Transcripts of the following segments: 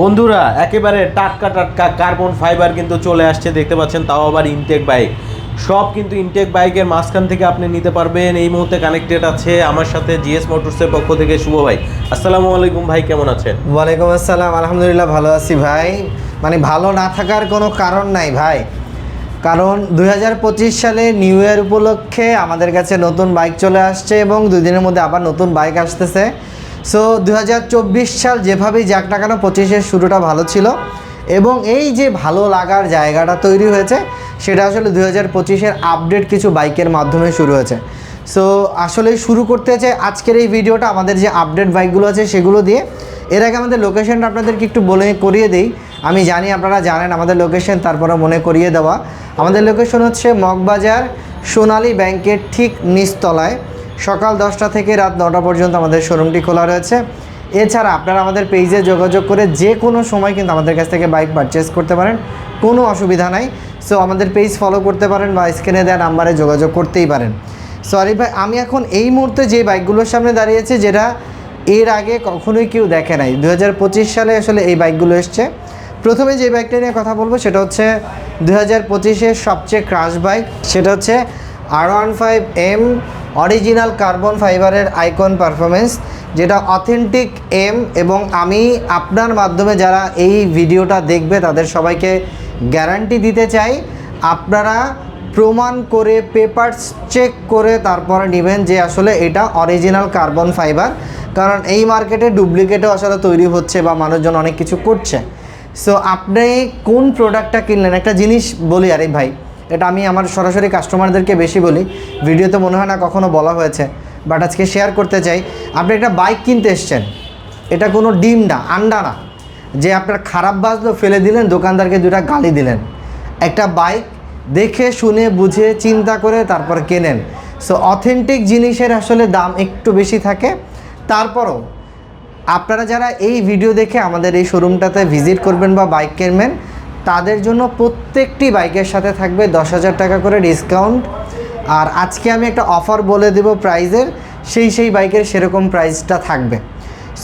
বন্ধুরা, একেবারে টাটকা টাটকা কার্বন ফাইবার কিন্তু চলে আসছে, দেখতে পাচ্ছেন, তাও আবার ইনটেক বাইক সব কিন্তু ইনটেক বাইকের মাঝখান থেকে আপনি নিতে পারবেন, এই মুহূর্তে কানেক্টেড আছে আমার সাথে জিএস মোটরসের পক্ষ থেকে শুভ ভাই। আসসালামু আলাইকুম ভাই, কেমন আছেন? ওয়ালাইকুম আসসালাম, আলহামদুলিল্লাহ ভালো আছি ভাই। মানে ভালো না থাকার কোনো কারণ নাই ভাই। কারণ দুই হাজার পঁচিশ সালে নিউ ইয়ার উপলক্ষে আমাদের কাছে নতুন বাইক চলে আসছে এবং দুই দিনের মধ্যে আবার নতুন বাইক আসতেছে। সো দু হাজার চব্বিশ সাল যেভাবেই যাক না কেন পঁচিশের শুরুটা ভালো ছিল এবং এই যে ভালো লাগার জায়গাটা তৈরি হয়েছে, সেটা আসলে দুই হাজার পঁচিশের আপডেট কিছু বাইকের মাধ্যমে শুরু হয়েছে। সো আসলে শুরু করতে চাই আজকের এই ভিডিওটা, আমাদের যে আপডেট বাইকগুলো আছে সেগুলো দিয়ে। এর আগে আমাদের লোকেশনটা আপনাদেরকে একটু বলে করিয়ে দিই। আমি জানি আপনারা জানেন আমাদের লোকেশন তারপরে মনে করিয়ে দেওয়া। আমাদের লোকেশন হচ্ছে মগবাজার সোনালী ব্যাংকের ঠিক নিচতলায়। সকাল দশটা থেকে রাত নটা পর্যন্ত আমাদের শোরুমটি খোলা রয়েছে। এছাড়া আপনারা আমাদের পেজে যোগাযোগ করে যে কোনো সময় কিন্তু আমাদের কাছ থেকে বাইক পারচেস করতে পারেন। কোনো অসুবিধা নাই। সো আমাদের পেজ ফলো করতে পারেন বা স্ক্রিনে দেওয়া নাম্বারে যোগাযোগ করতেই পারেন। সরি ভাই, আমি এখন এই মুহূর্তে যে বাইকগুলোর সামনে দাঁড়িয়েছি, যেটা এর আগে কখনোই কেউ দেখে নাই। দু হাজার পঁচিশ সালে আসলে এই বাইকগুলো এসছে। প্রথমে যে বাইকটা নিয়ে কথা বলব, সেটা হচ্ছে দু হাজার সবচেয়ে ক্রাশ বাইক সেটা হচ্ছে R one five M original carbon ফাইবারের আইকন পারফরমেন্স, যেটা অথেন্টিক এম এবং আমি আপনার মাধ্যমে যারা এই ভিডিওটা দেখবে, তাদের সবাইকে গ্যারান্টি দিতে চাই। আপনারা প্রমাণ করে, পেপারস চেক করে তারপরে নেবেন যে আসলে এটা অরিজিনাল কার্বন ফাইবার, কারণ এই মার্কেটে ডুপ্লিকেটও আসলে তৈরি হচ্ছে বা মানুষজন অনেক কিছু করছে। সো আপনি কোন প্রোডাক্টটা কিনলেন? একটা জিনিস বলি আরে ভাই। এটা আমি আমার সরাসরি কাস্টমারদেরকে বেশি বলি। ভিডিওতে মনে হয় না কখনো বলা হয়েছে বাট আজকে শেয়ার করতে চাই। আপনি একটা বাইক কিনতে এসছেন, এটা কোনো ডিম না, আন্ডা না। যে আপনার খারাপ বাজলো, ফেলে দিলেন, দোকানদারকে দুটা গালি দিলেন। একটা বাইক দেখে, শুনে, বুঝে, চিন্তা করে তারপর কেনেন। সো অথেন্টিক জিনিসের আসলে দাম একটু বেশি থাকে। তারপরও, আপনারা যারা এই ভিডিও দেখে আমাদের এই শোরুমটাতে ভিজিট করবেন বা বাইক কিনবেন তাদের জন্য প্রত্যেকটি বাইকের সাথে থাকবে দশ হাজার টাকা করে ডিসকাউন্ট আর আজকে আমি একটা অফার বলে দেব প্রাইজের সেই সেই বাইকের সেরকম প্রাইসটা থাকবে।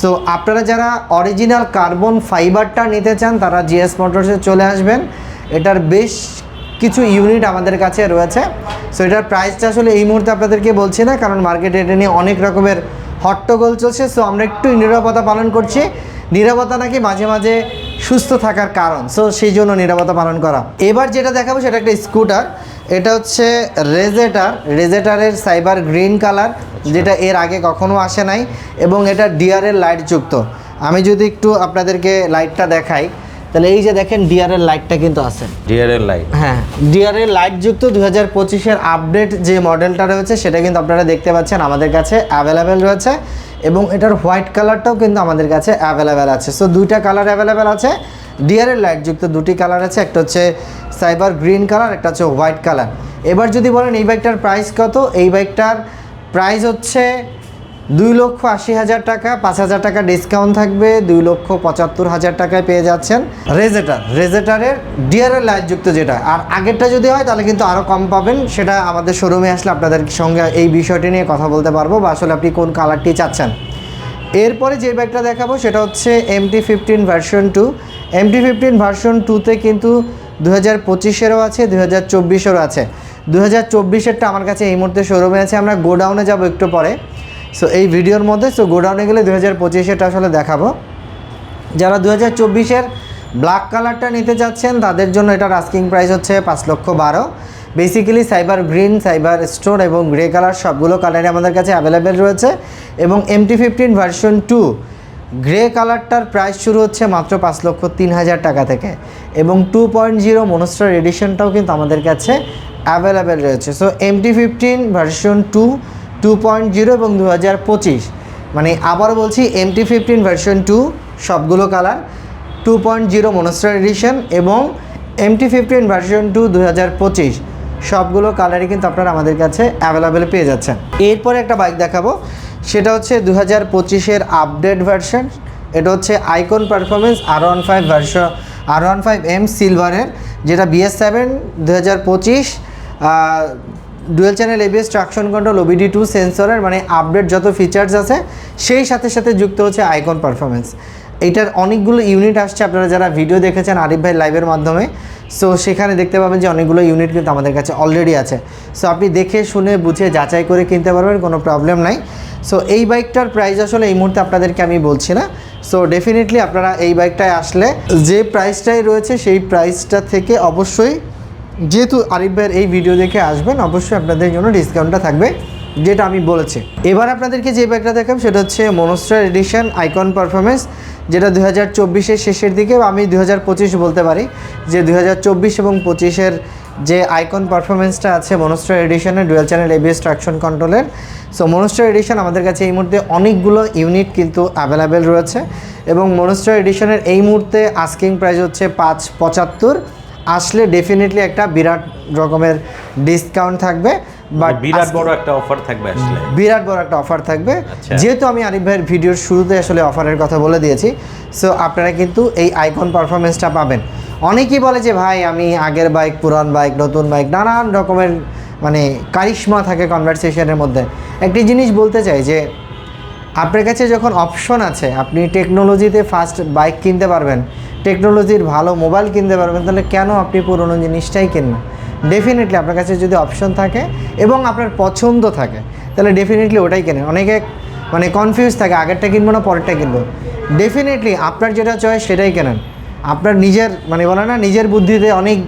সো আপনারা যারা অরিজিনাল কার্বন ফাইবারটা নিতে চান, তারা জিএস মোটরসে চলে আসবেন। এটার বেশ কিছু ইউনিট আমাদের কাছে রয়েছে। সো এটার প্রাইসটা আসলে এই মুহূর্তে আপনাদেরকে বলছি না, কারণ মার্কেটে এটা নিয়ে অনেক রকমের হট্টগোল চলছে। সো আমরা একটু নিরাপত্তা পালন করছি। নিরাপত্তা নাকি মাঝে মাঝে সুস্থ থাকার কারণ। সো সেই জন্য নিরাপত্তা পালন করা। এবার যেটা দেখাবো সেটা একটা স্কুটার এটা হচ্ছে রেজেটার রেজেটারের সাইবার গ্রিন কালার যেটা এর আগে কখনো আসে নাই এবং এটা ডিআরের লাইট যুক্ত। আমি যদি একটু আপনাদেরকে লাইটটা দেখাই তাহলে এই যে দেখেন ডিআরের লাইটটা কিন্তু আছে। ডিয়ারের লাইট হ্যাঁ ডিআরের লাইট যুক্ত দু হাজার পঁচিশের আপডেট যে মডেলটা রয়েছে সেটা কিন্তু আপনারা দেখতে পাচ্ছেন আমাদের কাছে অ্যাভেলেবেল রয়েছে। এবং এটার হোয়াইট কালারটাও কিন্তু আমাদের কাছে অ্যাভেলেবেল আছে। সো দুইটা কালার অ্যাভেলেবেল আছে। ডিয়ারের লাইটযুক্ত দুটি কালার আছে। একটা হচ্ছে সাইবার গ্রিন কালার একটা হচ্ছে হোয়াইট কালার এবার যদি বলেন এই বাইকটার প্রাইস কত? এই বাইকটার প্রাইস হচ্ছে দুই লক্ষ আশি হাজার টাকা, পাঁচ হাজার টাকা ডিসকাউন্ট থাকবে, দুই লক্ষ পঁচাত্তর হাজার টাকায় পেয়ে যাচ্ছেন রেজেটার রেজেটারের ডিয়ারের লাইটযুক্ত যেটা। আর আগেরটা যদি হয়, তাহলে কিন্তু আরও কম পাবেন। সেটা আমাদের শোরুমে আসলে আপনাদের সঙ্গে এই বিষয়টি নিয়ে কথা বলতে পারব বা আসলে আপনি কোন কালারটি চাচ্ছেন। এরপরে যে ব্যাগটা দেখাবো, সেটা হচ্ছে MT fifteen version two MT fifteen version টুতে কিন্তু দু হাজার পঁচিশেরও আছে দু হাজার চব্বিশেরও আছে। দু হাজার চব্বিশেরটা আমার কাছে এই মুহূর্তে শোরুমে আছে। আমরা গোডাউনে যাব একটু পরে। সো এই ভিডিওর মধ্যে সো গোডাউনে গেলে দু হাজার পঁচিশেরটা আসলে দেখাবো। যারা দু হাজার চব্বিশের ব্ল্যাক কালারটা নিতে চাচ্ছেন তাদের জন্য এটার আস্কিং প্রাইস হচ্ছে পাঁচ লক্ষ বারো। Basically cyber green cyber stone এবং গ্রে কালার সবগুলো কালারই আমাদের কাছে অ্যাভেলেবেল রয়েছে। এবং MT fifteen version two grey কালারটার price শুরু হচ্ছে মাত্র পাঁচ লক্ষ তিন হাজার টাকা থেকে। এবং টু পয়েন্ট জিরো মনস্টার এডিশনটাও কিন্তু আমাদের কাছে অ্যাভেলেবেল রয়েছে। So MT fifteen version two two point zero এবং দু হাজার পঁচিশ মানে আবার বলছি এমটি ফিফটিন ভার্সন টু সবগুলো colour two point zero monster edition এবং এমটি ফিফটিন ভার্সন টু দু হাজার পঁচিশ সবগুলো কালারই কিন্তু আপনারা আমাদের কাছে অ্যাভেলেবেল পেয়ে যাচ্ছেন। এরপরে একটা বাইক দেখাবো, সেটা হচ্ছে দু হাজার পঁচিশের আপডেট ভার্সন এটা হচ্ছে icon performance R one five version R one five M সিলভারের যেটা বিএস সেভেন দু হাজার পঁচিশ dual channel ABS traction control OBD two সেন্সরের মানে আপডেট যত ফিচার্স আছে, সেই সাথে সাথে যুক্ত হচ্ছে আইকন পারফরমেন্স এইটার অনেকগুলো ইউনিট আসছে, আপনারা যারা ভিডিও দেখেছেন আরিফ ভাই লাইভের মাধ্যমে সো সেখানে দেখতে পাবেন যে অনেকগুলো ইউনিট কিন্তু আমাদের কাছে অলরেডি আছে। সো আপনি দেখে, শুনে, বুঝে, যাচাই করে কিনতে পারবেন, কোনো প্রবলেম নাই। সো এই বাইকটার প্রাইস আসলে এই মুহূর্তে আপনাদেরকে আমি বলছি না। সো ডেফিনেটলি আপনারা এই বাইকটায় আসলে যে প্রাইসটাই রয়েছে, সেই প্রাইসটা থেকে অবশ্যই যেহেতু আরিফ ভাইয়ের এই ভিডিও দেখে আসবেন, অবশ্যই আপনাদের জন্য ডিসকাউন্টটা থাকবে, যেটা আমি বলেছি। এবার আপনাদেরকে যে ব্যাগটা দেখাব, সেটা হচ্ছে মনস্টার এডিশন আইকন পারফরমেন্স যেটা দু হাজার শেষের দিকে, আমি দু হাজার পঁচিশ বলতে পারি, যে দু হাজার চব্বিশ এবং পঁচিশের যে আইকন পারফরমেন্সটা আছে মনস্টার এডিশনের ডুয়েল চ্যানেল এবিএস ট্রাকশন কন্ট্রোলের সো মনস্টার এডিশন আমাদের কাছে এই মুহূর্তে অনেকগুলো ইউনিট কিন্তু অ্যাভেলেবেল রয়েছে এবং মনস্টার এডিশনের এই মুহূর্তে আস্কিং প্রাইস হচ্ছে পাঁচ পঁচাত্তর। আসলে ডেফিনেটলি একটা বিরাট রকমের ডিসকাউন্ট থাকবে বাট মানে বিরাট বড় একটা অফার থাকবে আসলে। বিরাট বড় একটা অফার থাকবে। আচ্ছা। যেহেতু আমি আরিফ ভাইয়ের ভিডিওর শুরুতে আসলে অফারের কথা বলে দিয়েছি সো আপনারা কিন্তু এই আইকন পারফরমেন্সটা পাবেন। অনেকেই বলে যে ভাই আমি আগের বাইক পুরান বাইক নতুন বাইক নানান রকমের মানে কারিশমা থাকে কনভারসেশনের মধ্যে। একটি জিনিস বলতে চাই যে আপনার কাছে যখন অপশন আছে আপনি টেকনোলজিতে ফার্স্ট বাইক কিনতে পারবেন টেকনোলজির ভালো মোবাইল কিনতে পারবেন, তাহলে কেন আপনি পুরনো জিনিসটাই কিনবেন ডেফিনেটলি আপনার কাছে যদি অপশন থাকে এবং আপনার পছন্দ থাকে, তাহলে ডেফিনেটলি ওটাই কেনেন। অনেকে মানে কনফিউজ থাকে, আগেরটা কিনবো না, পরেরটা কিনবো। ডেফিনেটলি আপনার যেটা চয়েস সেটাই কেনেন। আপনার নিজের মানে বলে না, নিজের বুদ্ধিতে অনেক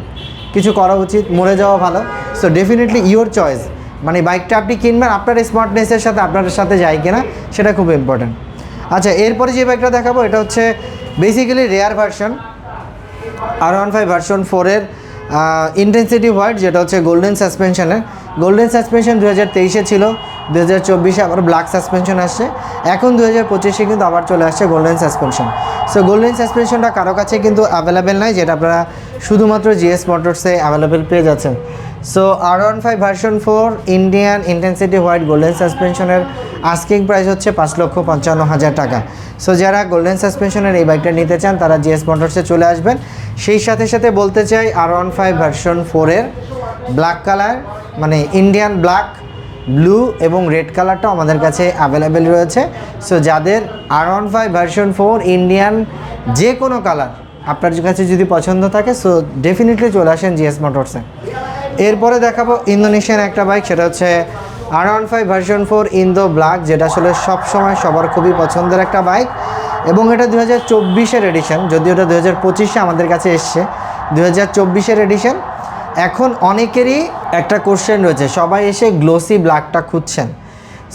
কিছু করা উচিত, মরে যাওয়া ভালো। সো ডেফিনেটলি ইওর চয়েস মানে বাইকটা আপনি কিনবেন, আপনার স্মার্টনেসের সাথে, আপনার সাথে যায় কিনা, সেটা খুব ইম্পর্ট্যান্ট আচ্ছা এরপরে যে বাইকটা দেখাবো, এটা হচ্ছে basically rare version R one five version ফোরের ইন্টেন্সিটি হোয়াইট যেটা হচ্ছে গোল্ডেন সাসপেনশনের গোল্ডেন সাসপেনশন দু হাজার তেইশে ছিল দু হাজার চব্বিশে আবার ব্ল্যাক সাসপেনশন আসছে। এখন দু হাজার পঁচিশে কিন্তু আবার চলে আসছে গোল্ডেন সাসপেনশন সো গোল্ডেন সাসপেনশনটা কারও কাছে কিন্তু অ্যাভেলেবেল নাই, যেটা আপনারা শুধুমাত্র জিএস মোটরসে অ্যাভেলেবেল পেয়ে যাচ্ছেন। So R one five version four Indian intensity white golden সাসপেনশনের asking price হচ্ছে পাঁচ লক্ষ পঞ্চান্ন হাজার টাকা। সো যারা গোল্ডেন সাসপেনশনের এই বাইকটা নিতে চান, তারা জিএস মোটরসে চলে আসবেন। সেই সাথে সাথে বলতে চাই আর ওয়ান ফাইভ ভার্সন ফোরের ব্ল্যাক কালার মানে ইন্ডিয়ান ব্ল্যাক ব্লু এবং রেড কালারটাও আমাদের কাছে অ্যাভেলেবেল রয়েছে। সো যাদের R one five version four Indian যে কোনো কালার আপনার কাছে যদি পছন্দ থাকে সো ডেফিনেটলি চলে আসেন জিএস মোটরসে এরপরে দেখাবো ইন্দোনেশিয়ান একটা বাইক সেটা হচ্ছে R one five version four in Indo black যেটা আসলে সবসময় সবার খুবই পছন্দের একটা বাইক এবং এটা দু হাজার চব্বিশের এডিশন যদিও এটা দু হাজার পঁচিশে আমাদের কাছে এসছে দু হাজার চব্বিশের এডিশন এখন অনেকেরই একটা কোশ্চেন রয়েছে, সবাই এসে গ্লোসি ব্ল্যাকটা খুঁজছেন।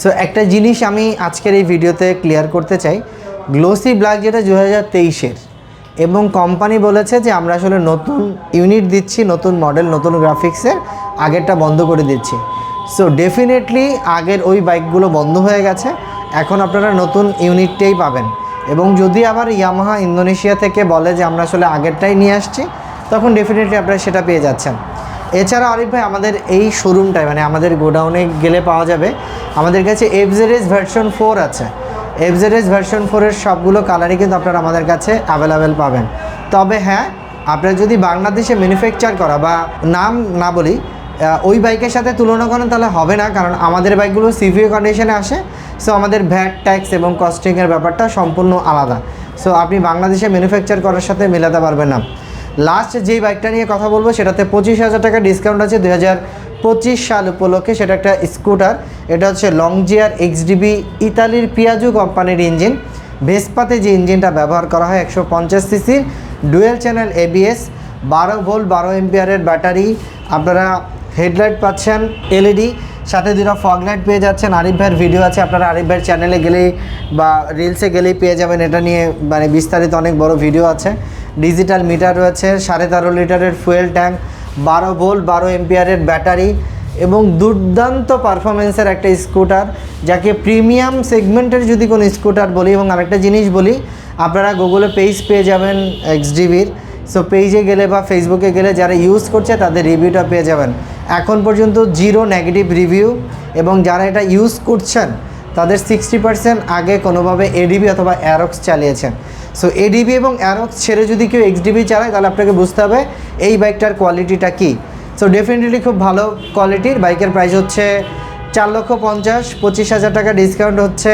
সো একটা জিনিস আমি আজকের এই ভিডিওতে ক্লিয়ার করতে চাই গ্লোসি ব্ল্যাক যেটা দু হাজার তেইশের, এবং কোম্পানি বলেছে যে আমরা আসলে নতুন ইউনিট দিচ্ছি, নতুন মডেল নতুন গ্রাফিক্সের আগেরটা বন্ধ করে দিচ্ছি। সো ডেফিনেটলি আগের ওই বাইকগুলো বন্ধ হয়ে গেছে। এখন আপনারা নতুন ইউনিটটাই পাবেন। এবং যদি আবার ইয়ামাহা ইন্দোনেশিয়া থেকে বলে যে আমরা আসলে আগেরটাই নিয়ে আসছি, তখন ডেফিনেটলি আপনারা সেটা পেয়ে যাচ্ছেন। এছাড়া আরিফ ভাই, আমাদের এই শোরুমটায় মানে আমাদের গোডাউনে গেলে পাওয়া যাবে। আমাদের কাছে এফজেডএস ভার্সন ফোর আছে। এফজেডএস ভার্সন ফোরের সবগুলো কালারই কিন্তু আপনারা আমাদের কাছে অ্যাভেলেবেল পাবেন। তবে হ্যাঁ আপনারা যদি বাংলাদেশে ম্যানুফ্যাকচার করা বা নাম না বলি ওই বাইকের সাথে তুলনা করেন তাহলে হবে না, কারণ আমাদের বাইকগুলো সিভিও কন্ডিশনে আসে। সো আমাদের ভ্যাট ট্যাক্স এবং কস্টিংয়ের ব্যাপারটা সম্পূর্ণ আলাদা। সো আপনি বাংলাদেশে ম্যানুফ্যাকচার করার সাথে মেলাতে পারবেন না। লাস্ট যেই বাইকটা নিয়ে কথা বলব, সেটাতে পঁচিশ হাজার টাকা ডিসকাউন্ট আছে দুই হাজার পঁচিশ সাল উপলক্ষে। সেটা একটা স্কুটার এটা হচ্ছে লংজিয়ার এক্সডিবি ইতালির পিয়াজু কোম্পানির ইঞ্জিন ভেসপাতে যে ইঞ্জিনটা ব্যবহার করা হয়, একশো পঞ্চাশ সিসির ডুয়েল চ্যানেল এবিএস বারো ভোল্ট বারো এমপিয়ারের ব্যাটারি আপনারা হেডলাইট পাচ্ছেন এলইডি, সাথে দুটো ফগ লাইট পেয়ে যাচ্ছেন। আরিফ ভাইয়ের ভিডিও আছে, আপনারা আরিফ ভাইয়ের চ্যানেলে গেলেই বা রিলসে গেলেই পেয়ে যাবেন। এটা নিয়ে মানে বিস্তারিত অনেক বড় ভিডিও আছে। ডিজিটাল মিটার রয়েছে, সাড়ে তেরো লিটারের ফুয়েল ট্যাঙ্ক বারো ভোল্ট বারো এমপিয়ারের ব্যাটারি এবং দুর্দান্ত পারফরমেন্সের একটা স্কুটার যাকে প্রিমিয়াম সেগমেন্টের যদি কোনো স্কুটার বলি এবং আরেকটা জিনিস বলি, আপনারা গুগলে পেজ পেয়ে যাবেন এক্সডিবির সো পেজে গেলে বা ফেসবুকে গেলে যারা ইউজ করছে, তাদের রিভিউটা পেয়ে যাবেন। এখন পর্যন্ত জিরো নেগেটিভ রিভিউ এবং যারা এটা ইউজ করছেন, তাদের সিক্সটি পার্সেন্ট আগে কোনোভাবে এডিবি অথবা অ্যারক্স চালিয়েছেন। সো এডিবি এবং অ্যারক্স ছেড়ে যদি কেউ এক্সডিবি চালায়, তাহলে আপনাকে বুঝতে হবে এই বাইকটার কোয়ালিটিটা কী। সো ডেফিনেটলি খুব ভালো কোয়ালিটির বাইকের প্রাইস হচ্ছে চার লক্ষ পঞ্চাশ, পঁচিশ হাজার টাকা ডিসকাউন্ট হচ্ছে।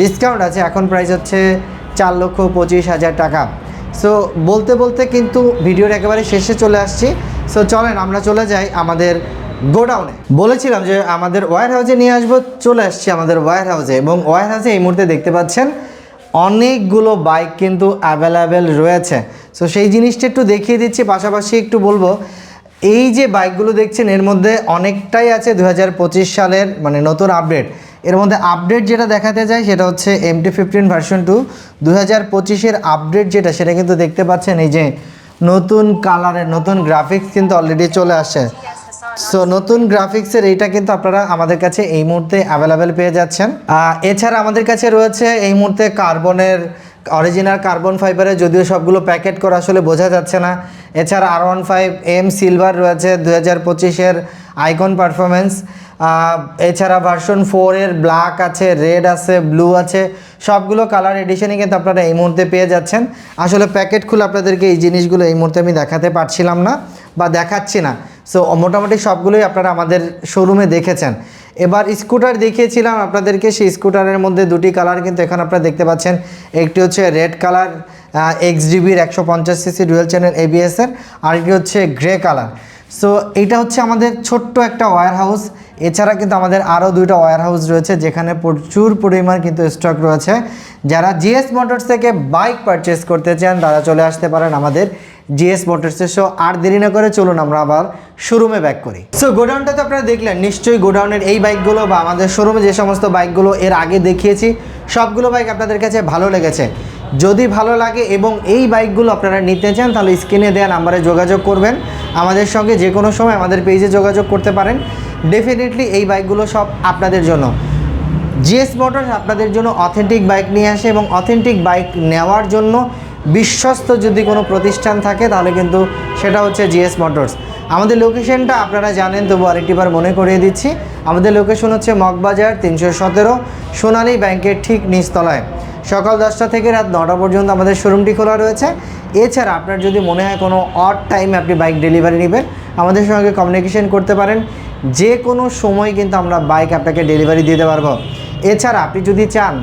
ডিসকাউন্ট আছে, এখন প্রাইস হচ্ছে চার লক্ষ পঁচিশ হাজার টাকা। সো বলতে বলতে কিন্তু ভিডিওর একেবারে শেষে চলে আসছি। সো চলেন আমরা চলে যাই আমাদের গোডাউনে। বলেছিলাম যে আমাদের ওয়্যার হাউসে নিয়ে আসব, চলে আসছি আমাদের ওয়্যার হাউসে এবং ওয়্যার হাউসে এই মুহূর্তে দেখতে পাচ্ছেন অনেকগুলো বাইক কিন্তু অ্যাভেলেবেল রয়েছে। সো সেই জিনিসটা একটু দেখিয়ে দিচ্ছি, পাশাপাশি একটু বলব, এই যে বাইকগুলো দেখছেন এর মধ্যে অনেকটাই আছে দু হাজার পঁচিশ সালের মানে নতুন আপডেট এর মধ্যে আপডেট যেটা দেখাতে যায় সেটা হচ্ছে এমটি ফিফটিন ভার্সন টু দু হাজার পঁচিশের আপডেট যেটা, সেটা কিন্তু দেখতে পাচ্ছেন এই যে নতুন কালারের নতুন গ্রাফিক্স কিন্তু অলরেডি চলে আসছে। সো নতুন গ্রাফিক্সের এইটা কিন্তু আপনারা আমাদের কাছে এই মুহূর্তে অ্যাভেলেবেল পেয়ে যাচ্ছেন। এছাড়া আমাদের কাছে রয়েছে এই মুহূর্তে কার্বনের অরিজিনাল কার্বন ফাইবারের যদিও সবগুলো প্যাকেট করা আসলে বোঝা যাচ্ছে না। এছাড়া R one five M silver রয়েছে দু হাজার পঁচিশের আইকন পারফরমেন্স এছাড়া ভার্সন ফোরের ব্ল্যাক আছে রেড আছে ব্লু আছে, সবগুলো কালার এডিশনই কিন্তু আপনারা এই মুহূর্তে পেয়ে যাচ্ছেন। আসলে প্যাকেট খুলে আপনাদেরকে এই জিনিসগুলো এই মুহূর্তে আমি দেখাতে পারছিলাম না বা দেখাচ্ছি না। সো মোটামুটি সবগুলোই আপনারা আমাদের শোরুমে দেখেছেন। এবার স্কুটার দেখিয়েছিলাম আপনাদেরকে, সেই স্কুটারের মধ্যে দুটি কালার কিন্তু এখানে আপনারা দেখতে পাচ্ছেন। একটি হচ্ছে রেড কালার এক্স ডিবির একশো পঞ্চাশ সিসি ডুয়েল চ্যানেল এবিএসের আর একটি হচ্ছে গ্রে কালার সো এটা হচ্ছে আমাদের ছোট্ট একটা ওয়্যার হাউস এছাড়া কিন্তু আমাদের আরও দুইটা ওয়্যার হাউস রয়েছে, যেখানে প্রচুর পরিমাণ কিন্তু স্টক রয়েছে। যারা জিএস মোটরস থেকে বাইক পারচেস করতে চান, তারা চলে আসতে পারেন আমাদের জিএস মোটরসে সো আর দেরি না করে চলুন আমরা আবার শোরুমে ব্যাক করি। সো গোডাউনটা তো আপনারা দেখলেন, নিশ্চয়ই গোডাউনের এই বাইকগুলো বা আমাদের শোরুমে যে সমস্ত বাইকগুলো এর আগে দেখিয়েছি, সবগুলো বাইক আপনাদের কাছে ভালো লেগেছে। যদি ভালো লাগে এবং এই বাইকগুলো আপনারা নিতে চান, তাহলে স্ক্রিনে দেওয়া নাম্বারে যোগাযোগ করবেন। আমাদের সঙ্গে যে কোনো সময় আমাদের পেজে যোগাযোগ করতে পারেন। ডেফিনেটলি এই বাইকগুলো সব আপনাদের জন্য। জিএস মোটরস আপনাদের জন্য অথেন্টিক বাইক নিয়ে আসে এবং অথেন্টিক বাইক নেওয়ার জন্য বিশ্বস্ত যদি কোনো প্রতিষ্ঠান থাকে, তাহলে কিন্তু সেটা হচ্ছে জিএস মোটরস আমাদের লোকেশনটা আপনারা জানেন, তবু আরেকটিবার মনে করিয়ে দিচ্ছি। আমাদের লোকেশন হচ্ছে মগবাজার তিনশো সতেরো, সোনালী ব্যাংকের ঠিক নিচতলায়। সকাল দশটা থেকে রাত নটা পর্যন্ত আমাদের শোরুমটি খোলা রয়েছে। এছাড়া আপনার যদি মনে হয় কোনো অড টাইমে আপনি বাইক ডেলিভারি নেবেন, আমাদের সঙ্গে কমিউনিকেশন করতে পারেন। যে কোনো সময় কিন্তু আমরা বাইক আপনাকে ডেলিভারি দিতে পারব। এছাড়া আপনি যদি চান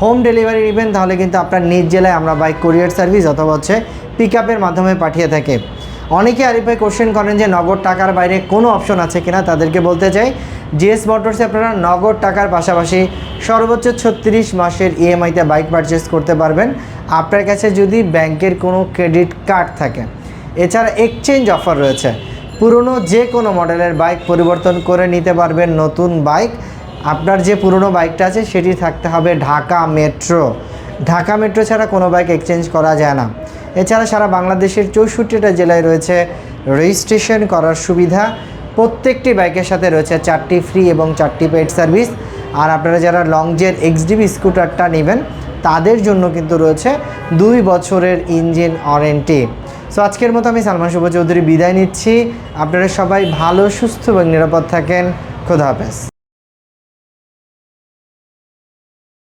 হোম ডেলিভারি নেবেন, তাহলে কিন্তু আপনার নিজ জেলায় আমরা বাইক কোরিয়ার সার্ভিস অথবা হচ্ছে পিক মাধ্যমে পাঠিয়ে থাকি। অনেকে আরিফাই কোশ্চেন করেন যে নগদ টাকার বাইরে কোনো অপশন আছে কিনা? তাদেরকে বলতে চাই জিএস মোটরসে আপনারা নগদ টাকার পাশাপাশি সর্বোচ্চ ছত্রিশ মাসের ইএমআইতে বাইক পারচেস করতে পারবেন। আপনার কাছে যদি ব্যাংকের কোনো ক্রেডিট কার্ড থাকে। এছাড়া এক্সচেঞ্জ অফার রয়েছে। পুরনো যে কোনো মডেলের বাইক পরিবর্তন করে নিতে পারবেন নতুন বাইক আপনার যে পুরনো বাইকটা আছে, সেটি থাকতে হবে ঢাকা মেট্রো ঢাকা মেট্রো ছাড়া কোনো বাইক এক্সচেঞ্জ করা যায় না। এছাড়া সারা বাংলাদেশের চৌষট্টিটা জেলায় রয়েছে রেজিস্ট্রেশন করার সুবিধা। প্রত্যেকটি বাইকের সাথে রয়েছে চারটি ফ্রি এবং চারটি পেড সার্ভিস আর আপনারা যারা লংজের এক্সডিবি স্কুটারটা নেবেন, তাদের জন্য কিন্তু রয়েছে দুই বছরের ইঞ্জিন ওয়ারেন্টি সো আজকের মতো আমি সালমান শুভ চৌধুরী বিদায় নিচ্ছি। আপনারা সবাই ভালো, সুস্থ এবং নিরাপদ থাকেন। খোদা হাফেজ।